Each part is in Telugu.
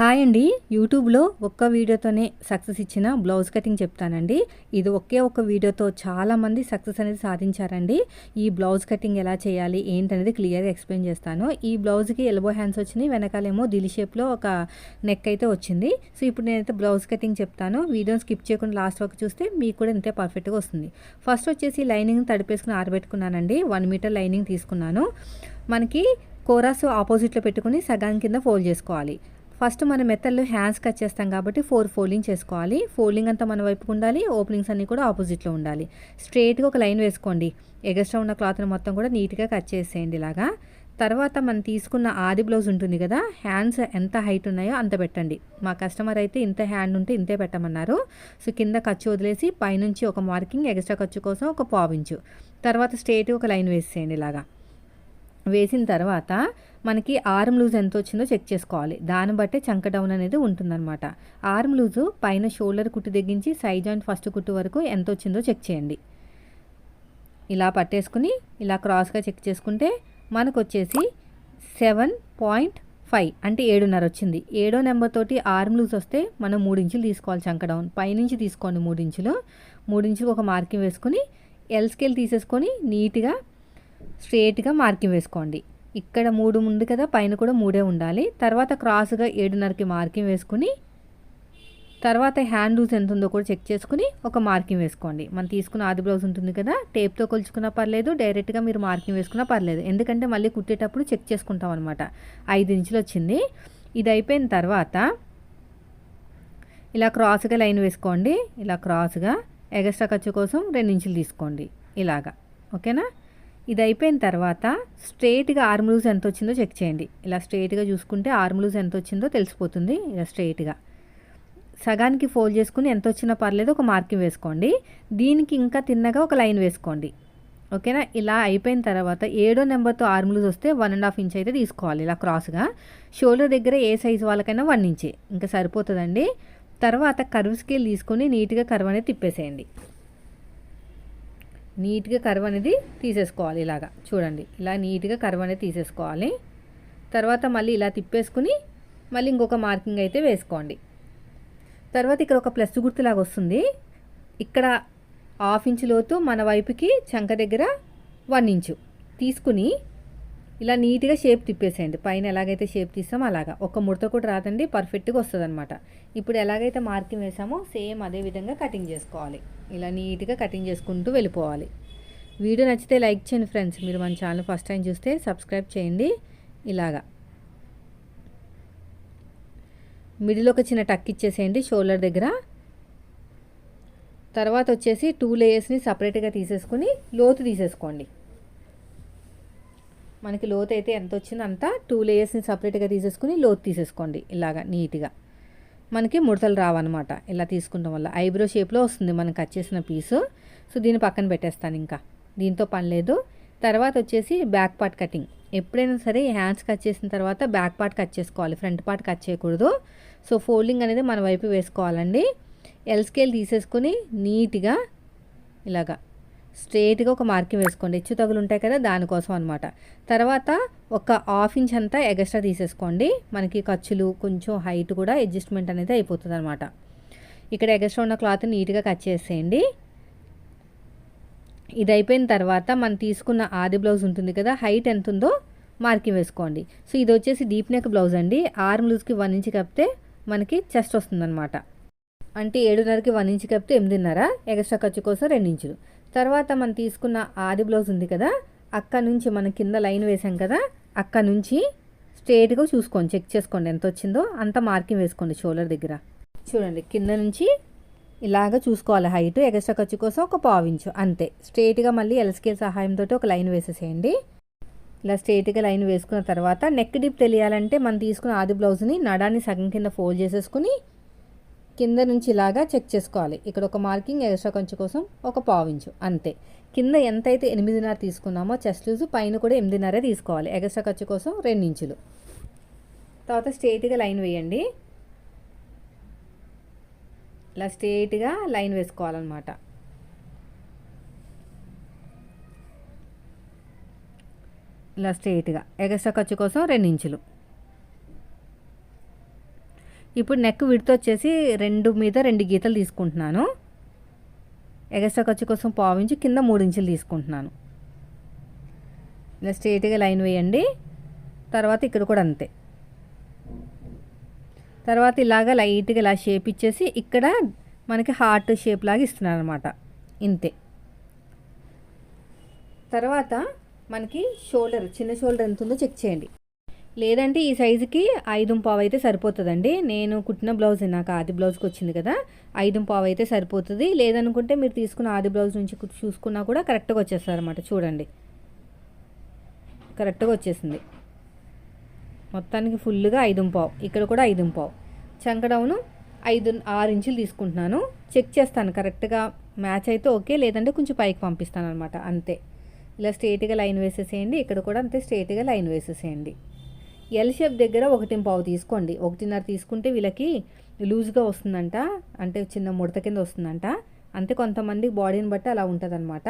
హాయ్ అండి. యూట్యూబ్లో ఒక్క వీడియోతోనే సక్సెస్ ఇచ్చిన బ్లౌజ్ కటింగ్ చెప్తానండి. ఇది ఒకే ఒక్క వీడియోతో చాలామంది సక్సెస్ అనేది సాధించారండి. ఈ బ్లౌజ్ కటింగ్ ఎలా చేయాలి ఏంటనేది క్లియర్గా ఎక్స్ప్లెయిన్ చేస్తాను. ఈ బ్లౌజ్కి ఎల్బో హ్యాండ్స్ వచ్చినాయి వెనకాలేమో దిల్ షేప్లో ఒక నెక్ అయితే వచ్చింది. సో ఇప్పుడు నేనైతే బ్లౌజ్ కటింగ్ చెప్తాను. వీడియోని స్కిప్ చేయకుండా లాస్ట్ వరకు చూస్తే మీకు కూడా ఇంతే పర్ఫెక్ట్గా వస్తుంది. ఫస్ట్ వచ్చేసి లైనింగ్ తడిపేసుకుని ఆరబెట్టుకున్నానండి. వన్ మీటర్ లైనింగ్ తీసుకున్నాను. మనకి కోరాస్ ఆపోజిట్లో పెట్టుకుని సగాన్ కింద ఫోల్డ్ చేసుకోవాలి. ఫస్ట్ మనం మెత్తల్లో హ్యాండ్స్ కట్ చేస్తాం కాబట్టి ఫోర్ ఫోల్డింగ్ చేసుకోవాలి. ఫోల్డింగ్ అంతా మన వైపుకు ఉండాలి. ఓపెనింగ్స్ అన్నీ కూడా ఆపోజిట్లో ఉండాలి. స్ట్రేట్గా ఒక లైన్ వేసుకోండి. ఎగస్ట్రా ఉన్న క్లాత్ని మొత్తం కూడా నీట్గా కట్ చేసేయండి ఇలాగా. తర్వాత మనం తీసుకున్న ఆది బ్లౌజ్ ఉంటుంది కదా హ్యాండ్స్ ఎంత హైట్ ఉన్నాయో అంత పెట్టండి. మా కస్టమర్ అయితే ఇంత హ్యాండ్ ఉంటే ఇంతే పెట్టమన్నారు. సో కింద ఖర్చు వదిలేసి పైనుంచి ఒక మార్కింగ్ ఎక్స్ట్రా ఖర్చు కోసం ఒక పావించు తర్వాత స్ట్రేట్ ఒక లైన్ వేసేయండి ఇలాగా. వేసిన తర్వాత మనకి ఆర్మ్ లూజ్ ఎంత వచ్చిందో చెక్ చేసుకోవాలి. దాన్ని బట్టే చంక డౌన్ అనేది ఉంటుందన్నమాట. ఆర్మ్ లూజు పైన షోల్డర్ కుట్టు తెగించి సైడ్ జాయింట్ ఫస్ట్ కుట్టు వరకు ఎంత వచ్చిందో చెక్ చేయండి. ఇలా పట్టేసుకుని ఇలా క్రాస్గా చెక్ చేసుకుంటే మనకు వచ్చేసి సెవెన్ పాయింట్ ఫైవ్ అంటే ఏడున్నర వచ్చింది. ఏడో నెంబర్ తోటి ఆర్మ్ లూజ్ వస్తే మనం మూడించులు తీసుకోవాలి చంక డౌన్ పైనుంచి తీసుకోండి మూడించులు మూడించులు ఒక మార్కింగ్ వేసుకుని ఎల్ స్కేల్ తీసేసుకొని నీట్గా స్ట్రేట్గా మార్కింగ్ వేసుకోండి. ఇక్కడ మూడు ఉంది కదా పైన కూడా మూడే ఉండాలి. తర్వాత క్రాస్గా ఏడున్నరకి మార్కింగ్ వేసుకుని తర్వాత హ్యాండ్ లూజ్ ఎంత ఉందో కూడా చెక్ చేసుకుని ఒక మార్కింగ్ వేసుకోండి. మనం తీసుకున్న ఆది బ్లౌజ్ ఉంటుంది కదా టేప్తో కొలుచుకున్నా పర్లేదు డైరెక్ట్గా మీరు మార్కింగ్ వేసుకున్నా పర్లేదు. ఎందుకంటే మళ్ళీ కుట్టేటప్పుడు చెక్ చేసుకుంటాం అనమాట ఐదు ఇంచులు వచ్చింది. ఇది అయిపోయిన తర్వాత ఇలా క్రాస్గా లైన్ వేసుకోండి. ఇలా క్రాస్గా ఎగస్ట్రా ఖర్చు కోసం రెండు ఇంచులు తీసుకోండి. ఇలాగా. ఓకేనా? ఇది అయిపోయిన తర్వాత స్ట్రైట్గా ఆర్మ్ లూజ్ ఎంత వచ్చిందో చెక్ చేయండి. ఇలా స్ట్రైట్గా చూసుకుంటే ఆర్మ్ లూజ్ ఎంత వచ్చిందో తెలిసిపోతుంది ఇలా స్ట్రైట్గా. సగానికి ఫోల్డ్ చేసుకుని ఎంత వచ్చినా పర్లేదు ఒక మార్కింగ్ వేసుకోండి. దీనికి ఇంకా తిన్నగా ఒక లైన్ వేసుకోండి. ఓకేనా? ఇలా అయిపోయిన తర్వాత ఏడో నెంబర్తో ఆర్మలూజ్ వస్తే వన్ అండ్ హాఫ్ ఇంచ్ అయితే తీసుకోవాలి ఇలా క్రాస్గా. షోల్డర్ దగ్గర ఏ సైజు వాళ్ళకైనా వన్ ఇంచే. ఇంకా సరిపోతుందండి. తర్వాత కర్వ్ స్కేల్ తీసుకొని నీట్గా కర్వ్ అనేది తిప్పేసేయండి. నీట్గా కర్వ్ అనేది తీసేసుకోవాలి ఇలాగా. చూడండి ఇలా నీట్గా కర్వ్ అనేది తీసేసుకోవాలి. తర్వాత మళ్ళీ ఇలా తిప్పేసుకుని మళ్ళీ ఇంకొక మార్కింగ్ అయితే వేసుకోండి. తర్వాత ఇక్కడ ఒక ప్లస్ గుర్తులాగా వస్తుంది. ఇక్కడ హాఫ్ ఇంచు లోతు మన వైపుకి చంక దగ్గర వన్ ఇంచు. తీసుకుని ఇలా నీట్గా షేప్ తిప్పేసేయండి. పైన ఎలాగైతే షేప్ తీస్తామో అలాగా. ఒక ముడత కూడా రాదండి పర్ఫెక్ట్గా వస్తుంది అనమాట ఇప్పుడు ఎలాగైతే మార్కింగ్ వేసామో సేమ్ అదే విధంగా కటింగ్ చేసుకోవాలి. ఇలా నీట్గా కటింగ్ చేసుకుంటూ వెళ్ళిపోవాలి. వీడియో నచ్చితే లైక్ చేయండి ఫ్రెండ్స్. మీరు మన ఛానల్ ఫస్ట్ టైం చూస్తే సబ్స్క్రైబ్ చేయండి. ఇలాగా. మిడిల్ ఒక చిన్న టక్ ఇచ్చేసేయండి షోల్డర్ దగ్గర. తర్వాత వచ్చేసి టూ లేయర్స్ని సపరేట్గా తీసేసుకుని లోతు తీసేసుకోండి. మనకి లోతు అయితే ఎంత వచ్చిందో అంత టూ లేయర్స్ని సపరేట్గా తీసేసుకుని లోతు తీసేసుకోండి ఇలాగా నీట్గా. మనకి ముడతలు రావన్నమాట ఇలా తీసుకుంటాం వల్ల. ఐబ్రో షేప్లో వస్తుంది మనం కట్ చేసిన పీసు సో దీన్ని పక్కన పెట్టేస్తాను ఇంకా. దీంతో పని లేదు. తర్వాత వచ్చేసి బ్యాక్ పార్ట్ కటింగ్ ఎప్పుడైనా సరే హ్యాండ్స్ కట్ చేసిన తర్వాత బ్యాక్ పార్ట్ కట్ చేసుకోవాలి. ఫ్రంట్ పార్ట్ కట్ చేయకూడదు. సో ఫోల్డింగ్ అనేది మన వైపు వేసుకోవాలండి. ఎల్ స్కేల్ తీసేసుకొని నీట్గా ఇలాగా స్ట్రేట్గా ఒక మార్కింగ్ వేసుకోండి. హెచ్చు తగులు ఉంటాయి కదా దానికోసం అనమాట తర్వాత ఒక హాఫ్ ఇంచ్ అంతా ఎగస్ట్రా తీసేసుకోండి. మనకి ఖర్చులు కొంచెం హైట్ కూడా అడ్జస్ట్మెంట్ అనేది అయిపోతుంది అనమాట ఇక్కడ ఎగస్ట్రా ఉన్న క్లాత్ నీట్గా కట్ చేసేయండి. ఇది అయిపోయిన తర్వాత మనం తీసుకున్న ఆది బ్లౌజ్ ఉంటుంది కదా హైట్ ఎంత ఉందో మార్కింగ్ వేసుకోండి. సో ఇది వచ్చేసి డీప్ నెక్ బ్లౌజ్ అండి. ఆర్మ్ లూజ్కి వన్ ఇంచ్ కప్పితే మనకి చెస్ట్ వస్తుందన్నమాట. అంటే ఏడున్నరకి వన్ ఇంచ్ కప్పితే ఎనిమిదిన్నర ఎగస్ట్రా ఖర్చు కోసం రెండు ఇంచులు. తర్వాత మనం తీసుకున్న ఆది బ్లౌజ్ ఉంది కదా అక్కడ నుంచి మనం కింద లైన్ వేసాం కదా అక్కడ నుంచి స్ట్రేట్గా చూసుకోండి చెక్ చేసుకోండి ఎంత వచ్చిందో అంత మార్కింగ్ వేసుకోండి షోల్డర్ దగ్గర. చూడండి కింద నుంచి ఇలాగ చూసుకోవాలి. హైట్ ఎగస్ట్రా ఖర్చు కోసం ఒక పావించు అంతే. స్ట్రేట్గా మళ్ళీ ఎల్స్కేల్ సహాయంతో ఒక లైన్ వేసేసేయండి. ఇలా స్ట్రేట్గా లైన్ వేసుకున్న తర్వాత నెక్ డిప్ తెలియాలంటే మనం తీసుకున్న ఆది బ్లౌజ్ని నడాన్ని సగం కింద ఫోల్డ్ చేసేసుకుని కింద నుంచి ఇలాగా చెక్ చేసుకోవాలి. ఇక్కడ ఒక మార్కింగ్ ఎక్స్ట్రా కొంచెం కోసం ఒక పావించు అంతే. కింద ఎంతైతే ఎనిమిదిన్నర తీసుకున్నామో చెస్ట్ లూజ్ పైన కూడా ఎనిమిదిన్నరే తీసుకోవాలి. ఎగస్ట్రా ఖర్చు కోసం రెండు ఇంచులు. తర్వాత స్ట్రేట్గా లైన్ వేయండి. ఇలా స్ట్రేట్గా లైన్ వేసుకోవాలన్నమాట. ఇలా స్ట్రేట్గా ఎగస్ట్రా ఖర్చు కోసం రెండు ఇంచులు. ఇప్పుడు నెక్ విడత వచ్చేసి రెండు మీద రెండు గీతలు తీసుకుంటున్నాను. ఎగస్ట్రా ఖర్చు కోసం పావించి కింద మూడు ఇంచులు తీసుకుంటున్నాను. ఇలా స్ట్రైట్గా లైన్ వేయండి. తర్వాత ఇక్కడ కూడా అంతే. తర్వాత ఇలాగా లైట్గా ఇలా షేప్ ఇచ్చేసి ఇక్కడ మనకి హార్ట్ షేప్ లాగా ఇస్తున్నాను అనమాట ఇంతే. తర్వాత మనకి షోల్డర్ చిన్న షోల్డర్ ఎంత ఉందో చెక్ చేయండి. లేదంటే ఈ సైజుకి ఐదు పావు అయితే సరిపోతుందండి. నేను కుట్టిన బ్లౌజ్ నాకు ఆది బ్లౌజ్కి వచ్చింది కదా ఐదు పావు అయితే సరిపోతుంది. లేదనుకుంటే మీరు తీసుకున్న ఆది బ్లౌజ్ నుంచి చూసుకున్నా కూడా కరెక్ట్గా వచ్చేస్తారనమాట చూడండి. కరెక్ట్గా వచ్చేసింది. మొత్తానికి ఫుల్గా ఐదు పావు. ఇక్కడ కూడా ఐదు పావు. చంకడౌను ఐదు ఆరు ఇంచులు తీసుకుంటున్నాను. చెక్ చేస్తాను. కరెక్ట్గా మ్యాచ్ అయితే ఓకే. లేదంటే కొంచెం పైకి పంపిస్తాను అనమాట అంతే. ఇలా స్ట్రేట్గా లైన్ వేసేసేయండి. ఇక్కడ కూడా అంతే స్ట్రేట్గా లైన్ వేసేసేయండి. ఎల్ షేప్ దగ్గర ఒకటి పావు తీసుకోండి. ఒకటిన్నర తీసుకుంటే వీళ్ళకి లూజ్గా వస్తుందంట. అంటే చిన్న ముడత కింద వస్తుందంట. అంతే కొంతమంది బాడీని బట్టి అలా ఉంటుంది అనమాట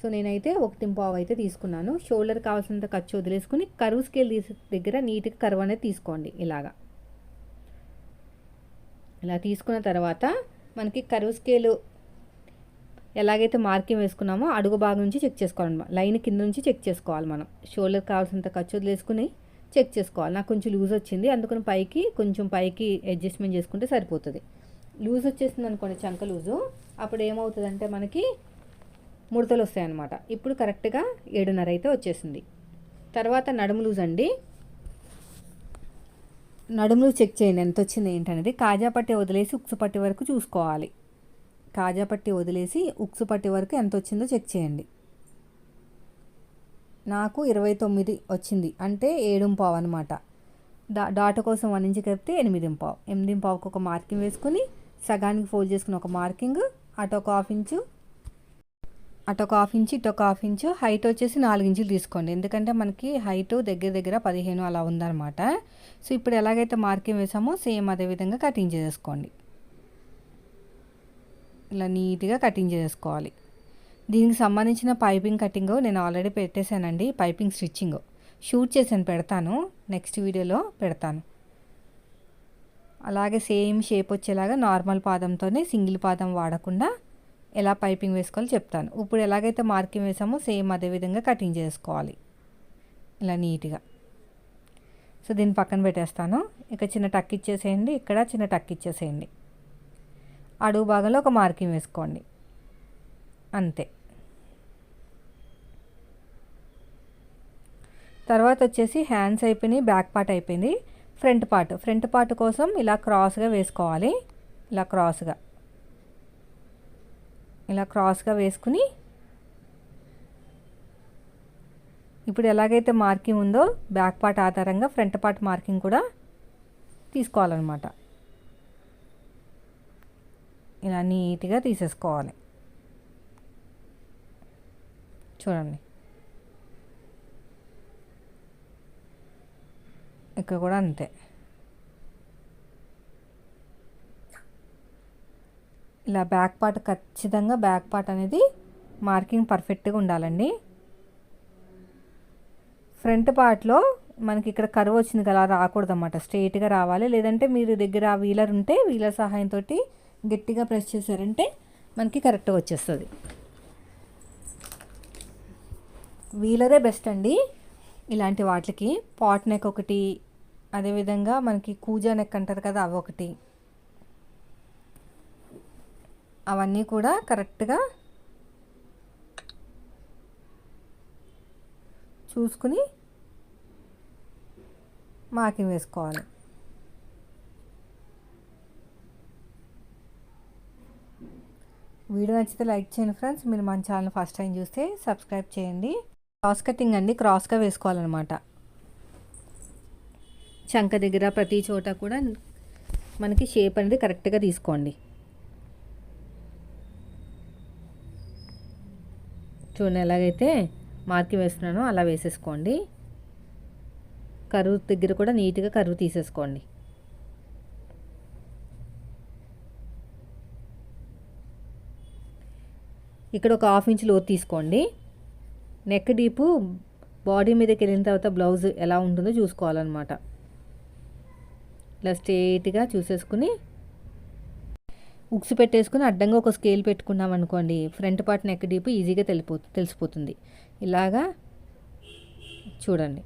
సో నేనైతే ఒకటి పావు అయితే తీసుకున్నాను. షోల్డర్ కావాల్సినంత ఖర్చు వదిలేసుకుని కరువు స్కేల్ తీసే దగ్గర నీట్గా కరువు అనేది తీసుకోండి ఇలాగా. ఇలా తీసుకున్న తర్వాత మనకి కరువు స్కేలు ఎలాగైతే మార్కింగ్ వేసుకున్నామో అడుగు భాగం నుంచి చెక్ చేసుకోవాలన్నమాట లైన్ కింద నుంచి చెక్ చేసుకోవాలి మనం. షోల్డర్ కావాల్సినంత ఖర్చు వదిలేసుకుని చెక్ చేసుకోవాలి. నాకు కొంచెం లూజ్ వచ్చింది. అందుకని పైకి కొంచెం పైకి అడ్జస్ట్మెంట్ చేసుకుంటే సరిపోతుంది. లూజ్ వచ్చేసింది అనుకోండి చంక లూజు. అప్పుడు ఏమవుతుందంటే మనకి ముడతలు వస్తాయన్నమాట. ఇప్పుడు కరెక్ట్గా ఏడున్నర అయితే వచ్చేసింది. తర్వాత నడుము లూజ్ అండి. నడుములు చెక్ చేయండి. ఎంత వచ్చింది ఏంటనేది కాజా పట్టి వదిలేసి ఉక్సుపట్టి వరకు చూసుకోవాలి. కాజా పట్టి వదిలేసి ఉక్సుపట్టి వరకు ఎంత వచ్చిందో చెక్ చేయండి. నాకు ఇరవై తొమ్మిది వచ్చింది. అంటే ఏడు పావు అనమాట డా డాట కోసం వన్ ఇంచ్ కలిపితే ఎనిమిది పావు. ఎనిమిది పావుకు ఒక మార్కింగ్ వేసుకుని సగానికి ఫోల్డ్ చేసుకుని ఒక మార్కింగ్ అటు ఒక హాఫ్ ఇంచు అటు ఒక హాఫ్ ఇంచు ఇటు ఒక హాఫ్ ఇంచు హైట్ వచ్చేసి నాలుగు ఇంచులు తీసుకోండి. ఎందుకంటే మనకి హైట్ దగ్గర దగ్గర పదిహేను అలా ఉందన్నమాట. సో ఇప్పుడు ఎలాగైతే మార్కింగ్ వేసామో సేమ్ అదే విధంగా కటింగ్ చేసేసుకోండి. ఇలా నీట్గా కటింగ్ చేసుకోవాలి దీనికి సంబంధించిన పైపింగ్ కటింగ్ నేను ఆల్రెడీ పెట్టేశానండి పైపింగ్ స్టిచ్చింగ్. షూట్ చేసాను పెడతాను. నెక్స్ట్ వీడియోలో పెడతాను. అలాగే సేమ్ షేప్ వచ్చేలాగా నార్మల్ పాదంతోనే సింగిల్ పాదం వాడకుండా ఎలా పైపింగ్ వేసుకోవాలో చెప్తాను. ఇప్పుడు ఎలాగైతే మార్కింగ్ వేసామో సేమ్ అదే విధంగా కటింగ్ చేసుకోవాలి. ఇలా నీట్గా. సో దీన్ని పక్కన పెట్టేస్తాను. ఇక చిన్న టక్ ఇచ్చేసేయండి. ఇక్కడ చిన్న టక్ ఇచ్చేసేయండి. అడుగు భాగంలో ఒక మార్కింగ్ వేసుకోండి. అంతే. తర్వాత వచ్చేసి హ్యాండ్స్ అయిపోయినాయి బ్యాక్ పార్ట్ అయిపోయింది. ఫ్రంట్ పార్ట్ ఫ్రంట్ పార్ట్ కోసం ఇలా క్రాస్గా వేసుకోవాలి. ఇలా క్రాస్గా. ఇలా క్రాస్గా వేసుకుని ఇప్పుడు ఎలాగైతే మార్కింగ్ ఉందో బ్యాక్ పార్ట్ ఆధారంగా ఫ్రంట్ పార్ట్ మార్కింగ్ కూడా తీసుకోవాలన్నమాట. ఇలా నీట్గా తీసేసుకోవాలి. చూడండి. ఇక్కడ కూడా అంతే. ఇలా బ్యాక్ పార్ట్ ఖచ్చితంగా బ్యాక్ పార్ట్ అనేది మార్కింగ్ పర్ఫెక్ట్గా ఉండాలండి. ఫ్రంట్ పార్ట్లో మనకి ఇక్కడ కరువు వచ్చింది కదా రాకూడదు అన్నమాట స్ట్రైట్గా రావాలి. లేదంటే మీరు దగ్గర వీలర్ ఉంటే వీలర్ సహాయంతో గట్టిగా ప్రెస్ చేశారంటే మనకి కరెక్ట్గా వచ్చేస్తుంది. వీలరే బెస్ట్ అండి ఇలాంటి వాటికి. పాట్ నెక్ ఒకటి అదేవిధంగా మనకి కూజా నెక్ అంటారు కదా అవి ఒకటి అవన్నీ కూడా కరెక్ట్గా చూసుకుని మార్కింగ్ వేసుకోవాలి. వీడియో నచ్చితే లైక్ చేయండి ఫ్రెండ్స్. మీరు మన ఛానల్ ఫస్ట్ టైం చూస్తే సబ్స్క్రైబ్ చేయండి. క్రాస్ కటింగ్ అండి క్రాస్గా వేసుకోవాలన్నమాట. చంక దగ్గర ప్రతి చోట కూడా మనకి షేప్ అనేది కరెక్ట్గా తీసుకోండి. చూడండి ఎలాగైతే మార్కింగ్ వేస్తున్నానో అలా వేసేసుకోండి. కరువు దగ్గర కూడా నీట్గా కరువు తీసేసుకోండి. ఇక్కడ ఒక హాఫ్ ఇంచ్ లోతు తీసుకోండి. నెక్ డీపు బాడీ మీదకి వెళ్ళిన తర్వాత బ్లౌజ్ ఎలా ఉంటుందో చూసుకోవాలన్నమాట. ఇలా స్ట్రేట్గా చూసేసుకుని ఉక్స్ పెట్టేసుకుని అడ్డంగా ఒక స్కేల్ పెట్టుకున్నాం అనుకోండి ఫ్రంట్ పార్ట్ నెక్ డీప్ ఈజీగా తెలిపో తెలిసిపోతుంది. ఇలాగా చూడండి.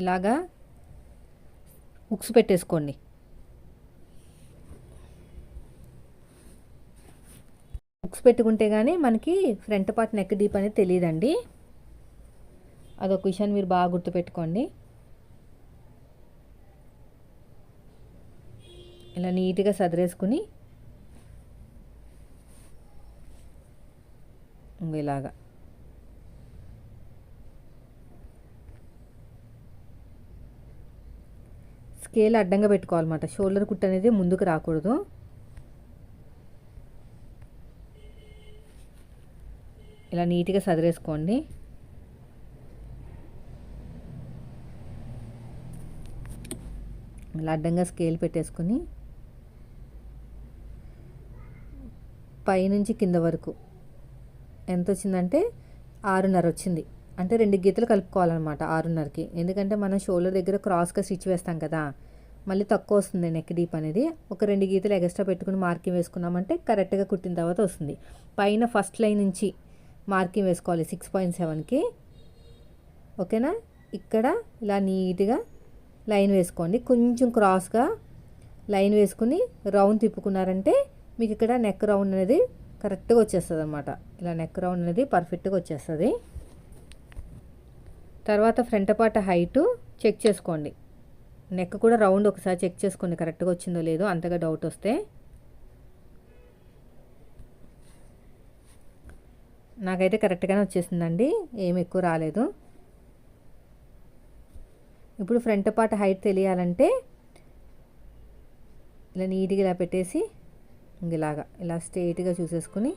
ఇలాగా ఉక్స్ పెట్టేసుకోండి. ఉక్స్ పెట్టుకుంటే కానీ మనకి ఫ్రంట్ పార్ట్ నెక్ డీప్ అనేది తెలియదండి అదొక విషయాన్ని మీరు బాగా గుర్తుపెట్టుకోండి. ఇలా నీట్గా సదిరేసుకుని ఇలాగా. స్కేల్ అడ్డంగా పెట్టుకోవాలన్నమాట. షోల్డర్ కుట్ అనేది ముందుకు రాకూడదు. ఇలా నీట్గా సదిరేసుకోండి. ఇలా అడ్డంగా స్కేల్ పెట్టేసుకుని పైనుంచి కింద వరకు ఎంత వచ్చిందంటే ఆరున్నర వచ్చింది. అంటే రెండు గీతలు కలుపుకోవాలన్నమాట ఆరున్నరకి. ఎందుకంటే మనం షోల్డర్ దగ్గర క్రాస్గా స్టిచ్ వేస్తాం కదా మళ్ళీ తక్కువ వస్తుంది నెక్ డీప్ అనేది. ఒక రెండు గీతలు ఎక్స్ట్రా పెట్టుకుని మార్కింగ్ వేసుకున్నామంటే కరెక్ట్గా కుట్టిన తర్వాత వస్తుంది. పైన ఫస్ట్ లైన్ నుంచి మార్కింగ్ వేసుకోవాలి సిక్స్ పాయింట్ సెవెన్కి. ఓకేనా? ఇక్కడ ఇలా నీట్గా లైన్ వేసుకోండి. కొంచెం క్రాస్గా లైన్ వేసుకుని రౌండ్ తిప్పుకున్నారంటే మీకు ఇక్కడ నెక్ రౌండ్ అనేది కరెక్ట్గా వచ్చేస్తుంది అనమాట ఇలా నెక్ రౌండ్ అనేది పర్ఫెక్ట్గా వచ్చేస్తుంది. తర్వాత ఫ్రంట్ పార్ట్ హైటు చెక్ చేసుకోండి. నెక్ కూడా రౌండ్ ఒకసారి చెక్ చేసుకోండి కరెక్ట్గా వచ్చిందో లేదో అంతగా డౌట్ వస్తే. నాకైతే కరెక్ట్గానే వచ్చేసిందండి. ఏమి ఎక్కువ రాలేదు. ఇప్పుడు ఫ్రంట్ పార్ట్ హైట్ తెలియాలంటే ఇలా నీట్గా ఇలా పెట్టేసి ఇలాగా ఇలా స్ట్రేట్గా చూసేసుకుని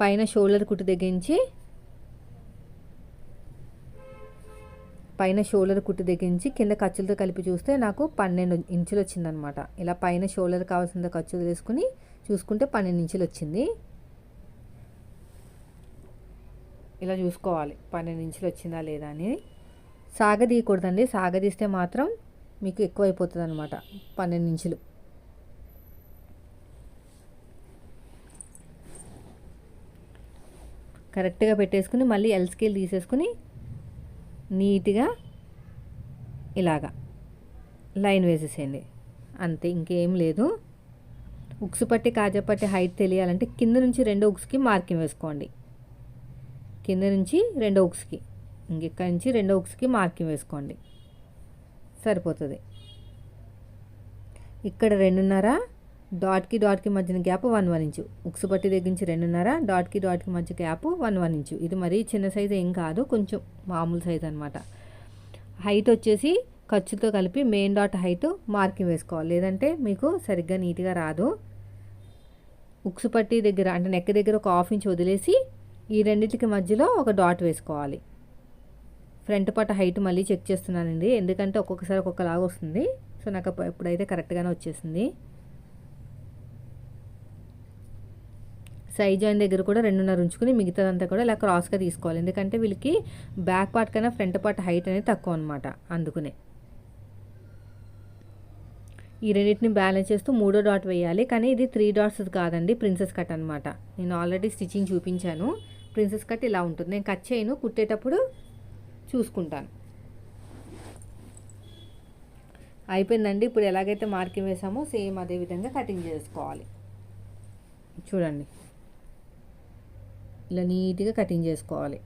పైన షోల్డర్ కుట్టు తెగించి పైన షోల్డర్ కుట్టు తెగించి కింద ఖర్చులతో కలిపి చూస్తే నాకు పన్నెండు ఇంచులు వచ్చిందనమాట. ఇలా పైన షోల్డర్ కావాల్సిన ఖర్చులు తీసుకుని చూసుకుంటే పన్నెండు ఇంచులు వచ్చింది. ఇలా చూసుకోవాలి. పన్నెండు ఇంచులు వచ్చిందా లేదా అని. సాగదీయకూడదండి. సాగదీస్తే మాత్రం మీకు ఎక్కువ అయిపోతుంది అనమాట పన్నెండు ఇంచులు. కరెక్ట్గా పెట్టేసుకుని మళ్ళీ ఎల్ స్కేల్ తీసేసుకుని నీట్గా ఇలాగా లైన్ వేసేసేయండి. అంతే ఇంకేం లేదు. ఉక్స్ పట్టి కాజపట్టి హైట్ తెలియాలంటే కింద నుంచి రెండో ఉక్స్కి మార్కింగ్ వేసుకోండి. కింద నుంచి రెండో ఉక్స్కి ఇంకెక్కడి నుంచి రెండో ఉక్స్కి మార్కింగ్ వేసుకోండి. సరిపోతుంది. ఇక్కడ రెండున్నర డాట్కి డాట్కి మధ్యన గ్యాప్ వన్ వన్ ఇంచు ఉక్సు పట్టి దగ్గర నుంచి రెండున్నర డాట్కి డాట్కి మధ్య గ్యాప్ వన్ వన్ ఇంచు ఇది మరీ చిన్న సైజు ఏం కాదు కొంచెం మామూలు సైజ్ అనమాట హైట్ వచ్చేసి ఖర్చుతో కలిపి మెయిన్ డాట్ హైట్ మార్కింగ్ వేసుకోవాలి. లేదంటే మీకు సరిగ్గా నీట్గా రాదు. ఉక్సు పట్టి దగ్గర అంటే నెక్ దగ్గర ఒక హాఫ్ ఇంచ్ వదిలేసి ఈ రెండింటికి మధ్యలో ఒక డాట్ వేసుకోవాలి. ఫ్రంట్ పార్ట్ హైట్ మళ్ళీ చెక్ చేస్తున్నానండి. ఎందుకంటే ఒక్కొక్కసారి ఒక్కొక్కలాగా వస్తుంది. సో నాకు ఇప్పుడైతే కరెక్ట్గానే వచ్చేసింది. సైజ్ జాయిన్ దగ్గర కూడా రెండున్నర ఉంచుకుని మిగతాదంతా కూడా ఇలా క్రాస్గా తీసుకోవాలి. ఎందుకంటే వీళ్ళకి బ్యాక్ పార్ట్ కన్నా ఫ్రంట్ పార్ట్ హైట్ అనేది తక్కువ అనమాట అందుకునే. ఈ రెండింటిని బ్యాలెన్స్ చేస్తూ మూడో డాట్ వేయాలి. కానీ ఇది త్రీ డాట్స్ కాదండి ప్రిన్సెస్ కట్ అనమాట నేను ఆల్రెడీ స్టిచ్చింగ్ చూపించాను. ప్రిన్సెస్ కట్ ఇలా ఉంటుంది. నేను కట్ చేయను కుట్టేటప్పుడు చూసుకుంటాను. అయిపోయిందండి. ఇప్పుడు ఎలాగైతే మార్కింగ్ వేసామో సేమ్ అదే విధంగా కటింగ్ చేసుకోవాలి. చూడండి. ఇలా నీట్గా కటింగ్ చేసుకోవాలి.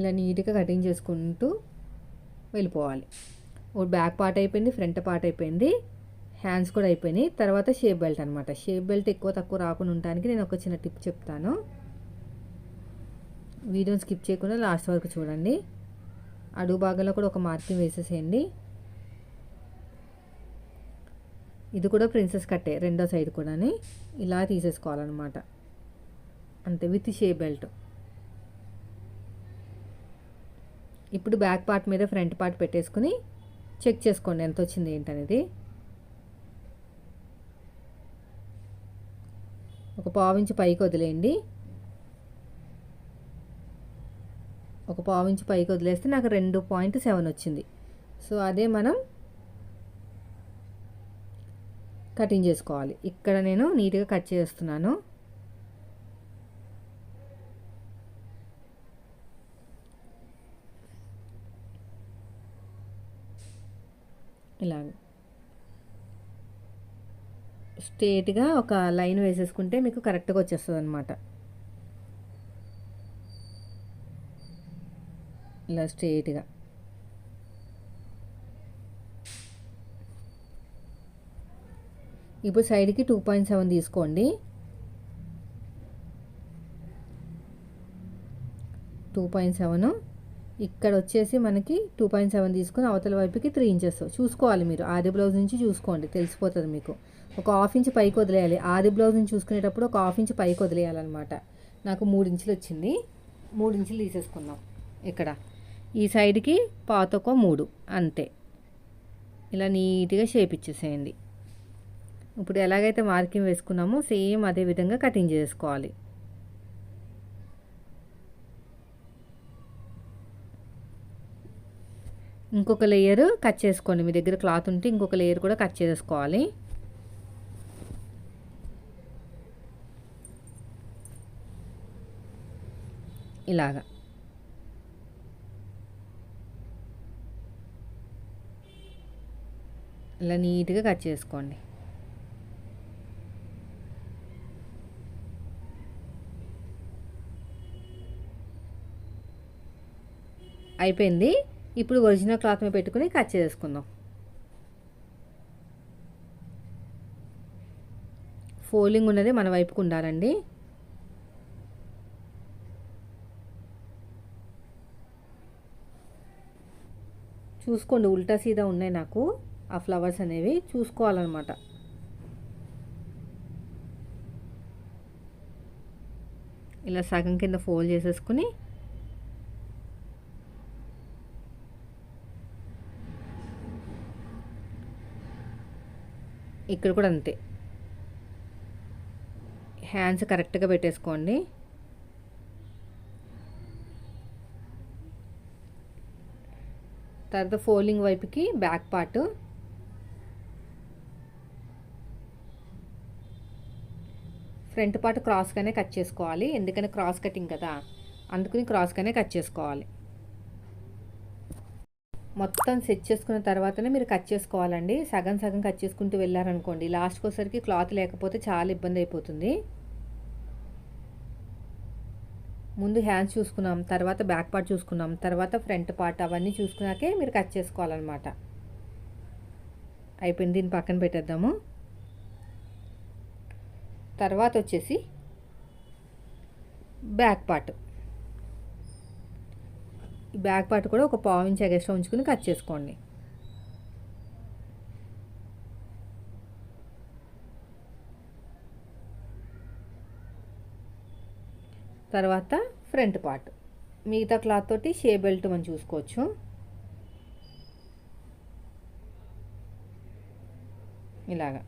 ఇలా నీట్గా కటింగ్ చేసుకుంటూ వెళ్ళిపోవాలి. ఒక బ్యాక్ పార్ట్ అయిపోయింది ఫ్రంట్ పార్ట్ అయిపోయింది హ్యాండ్స్ కూడా అయిపోయినాయి. తర్వాత షేప్ బెల్ట్ అనమాట షేప్ బెల్ట్ ఎక్కువ తక్కువ రాకుండా ఉండడానికి నేను ఒక చిన్న టిప్ చెప్తాను. వీడియోని స్కిప్ చేయకుండా లాస్ట్ వరకు చూడండి. అడుగు భాగంలో కూడా ఒక మార్కింగ్ వేసేసేయండి. ఇది కూడా ప్రిన్సెస్ కట్టే రెండో సైడ్ కూడా ఇలా తీసేసుకోవాలన్నమాట. అంతే విత్ షేప్ బెల్ట్. ఇప్పుడు బ్యాక్ పార్ట్ మీద ఫ్రంట్ పార్ట్ పెట్టేసుకుని చెక్ చేసుకోండి ఎంత వచ్చింది ఏంటనేది. ఒక పావించి పైకి వదిలేయండి. ఒక పావించి పైకి వదిలేస్తే నాకు రెండు పాయింట్ సెవెన్ వచ్చింది. సో అదే మనం కటింగ్ చేసుకోవాలి. ఇక్కడ నేను నీట్గా కట్ చేస్తున్నాను. ఇలాగ. స్ట్రేట్గా ఒక లైన్ వేసేసుకుంటే మీకు కరెక్ట్గా వచ్చేస్తుంది అనమాట ఇలా స్ట్రేట్గా. ఇప్పుడు సైడ్కి టూ పాయింట్ సెవెన్ తీసుకోండి. Two point seven. ఇక్కడ వచ్చేసి మనకి టూ పాయింట్ సెవెన్ తీసుకుని అవతల వైపుకి త్రీ ఇంచెస్. చూసుకోవాలి మీరు. ఆది బ్లౌజ్ నుంచి చూసుకోండి. తెలిసిపోతుంది మీకు. ఒక హాఫ్ ఇంచ్ పైకి వదిలేయాలి. ఆది బ్లౌజ్ నుంచి చూసుకునేటప్పుడు ఒక హాఫ్ ఇంచ్ పైకి వదిలేయాలన్నమాట. నాకు మూడు ఇంచులు వచ్చింది. మూడు ఇంచులు తీసేసుకుందాం. ఇక్కడ. ఈ సైడ్కి పాతొక మూడు. అంతే. ఇలా నీట్గా షేప్ ఇచ్చేసేయండి. ఇప్పుడు ఎలాగైతే మార్కింగ్ వేసుకున్నామో సేమ్ అదే విధంగా కటింగ్ చేసుకోవాలి. ఇంకొక లేయర్ కట్ చేసుకోండి. మీ దగ్గర క్లాత్ ఉంటే ఇంకొక లేయర్ కూడా కట్ చేసుకోవాలి. ఇలాగా. ఇలా నీట్గా కట్ చేసుకోండి. అయిపోయింది. ఇప్పుడు ఒరిజినల్ క్లాత్ మీద పెట్టుకుని కట్ చేసుకుందాం. ఫోల్డింగ్ ఉన్నది మన వైపుకు ఉండాలండి. చూసుకోండి ఉల్టా సీదా ఉన్నాయి నాకు. ఆ ఫ్లవర్స్ అనేవి చూసుకోవాలన్నమాట. ఇలా సగం కింద ఫోల్డ్ చేసేసుకుని ఇక్కడ కూడా అంతే. హ్యాండ్స్ కరెక్ట్గా పెట్టేసుకోండి. తర్వాత ఫోల్డింగ్ వైపుకి బ్యాక్ పార్ట్ ఫ్రంట్ పార్ట్ క్రాస్గానే కట్ చేసుకోవాలి. ఎందుకని క్రాస్ కటింగ్ కదా? అందుకని క్రాస్గానే కట్ చేసుకోవాలి. మొత్తం సెట్ చేసుకున్న తర్వాతనే మీరు కట్ చేసుకోవాలండి. సగం సగం కట్ చేసుకుంటూ వెళ్ళారనుకోండి. లాస్ట్కి ఒకసారికి క్లాత్ లేకపోతే చాలా ఇబ్బంది అయిపోతుంది. ముందు హ్యాండ్స్ చూసుకున్నాం తర్వాత బ్యాక్ పార్ట్ చూసుకున్నాం తర్వాత ఫ్రంట్ పార్ట్ అవన్నీ చూసుకున్నాకే మీరు కట్ చేసుకోవాలన్నమాట. అయిపోయింది. దీన్ని పక్కన పెట్టేద్దాము. తర్వాత వచ్చేసి బ్యాక్ పార్ట్. బ్యాక్ పార్ట్ కూడా ఒక పావు ఇంచ్ ఎగస్ట్రా ఉంచుకుని కట్ చేసుకోండి. తర్వాత ఫ్రంట్ పార్ట్. మిగతా క్లాత్ తోటి షే బెల్ట్ మనం చూసుకోవచ్చు. ఇలాగా.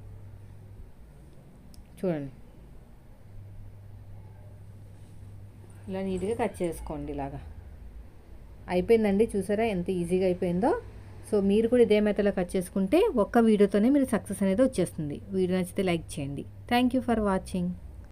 చూడండి. ఇలా నీట్గా కట్ చేసుకోండి ఇలాగా. అయిపోయిందండి చూసారా ఎంత ఈజీగా అయిపోయిందో. సో మీరు కూడా ఇదే మెథడ్లో కట్ చేసుకుంటే ఒక్క వీడియోతోనే మీరు సక్సెస్ అనేది వచ్చేస్తుంది. వీడియో నచ్చితే లైక్ చేయండి. Thank you for watching